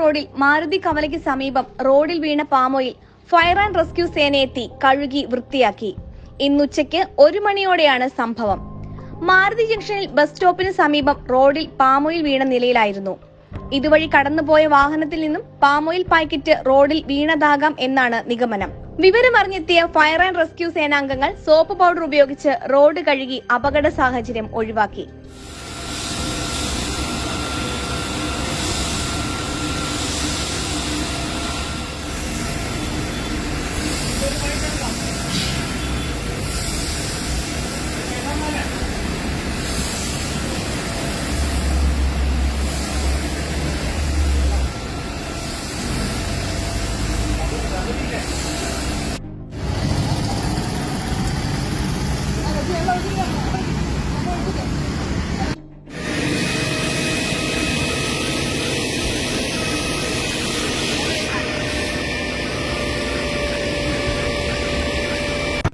റോഡിൽ മാരുതി കവലയ്ക്ക് സമീപം റോഡിൽ വീണ palm oil fire and rescue സേനയെത്തി കഴുകി വൃത്തിയാക്കി. ഇന്നുച്ചയ്ക്ക് ഒരു മണിയോടെയാണ് സംഭവം. മാരുതി ജംഗ്ഷനിൽ ബസ് സ്റ്റോപ്പിന് സമീപം റോഡിൽ പാമോയിൽ വീണ നിലയിലായിരുന്നു. ഇതുവഴി കടന്നുപോയ വാഹനത്തിൽ നിന്നും പാമോയിൽ പാക്കറ്റ് റോഡിൽ വീണതാകാം എന്നാണ് നിഗമനം. വിവരമറിഞ്ഞെത്തിയ ഫയർ ആൻഡ് റെസ്ക്യൂ സേനാംഗങ്ങൾ സോപ്പ് പൗഡർ ഉപയോഗിച്ച് റോഡ് കഴുകി അപകട സാഹചര്യം ഒഴിവാക്കി.